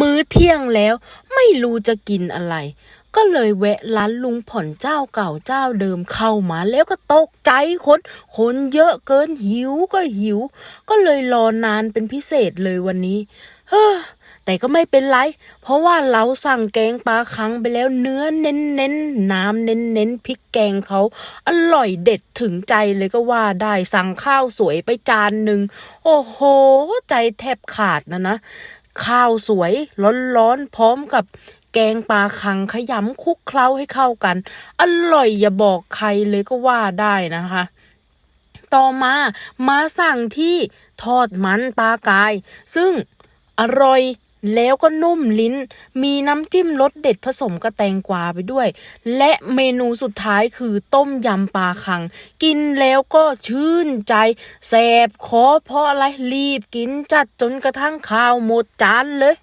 มื้อเที่ยงแล้ว ไม่รู้จะกินอะไร ก็เลยแวะร้านลุงผ่อนเจ้าเก่าเจ้าเดิมเข้ามาแล้วก็ตกใจคนคนเยอะเกินหิวก็หิว ก็เลยรอนานเป็นพิเศษเลยวันนี้ เฮ้อแต่ก็ไม่เป็นไร เพราะว่าเราสั่งแกงปลาคังไปแล้วเนื้อเน้นเน้นๆน้ำเน้นเน้นๆพริกแกงเขาอร่อยเด็ดถึงใจเลยก็ว่าได้สั่งข้าวสวยไปจานหนึ่ง โอ้โห ใจแทบขาดนะนะ ข้าวสวยร้อนๆพร้อมกับแกงปลาคังขยำคุกเคล้าให้เข้ากัน อร่อยอย่าบอกใครเลยก็ว่าได้นะคะ ต่อมามาสั่งที่ทอดมันปลากาย ซึ่งอร่อย แล้วก็นุ่มลิ้น มีน้ำจิ้มรสเด็ดผสมกระแตงกวาไปด้วย และเมนูสุดท้ายคือต้มยำปลาคัง กินแล้วก็ชื่นใจแสบคอเพราะอะไรรีบกินจัดจนกระทั่งข้าวหมดจานเลย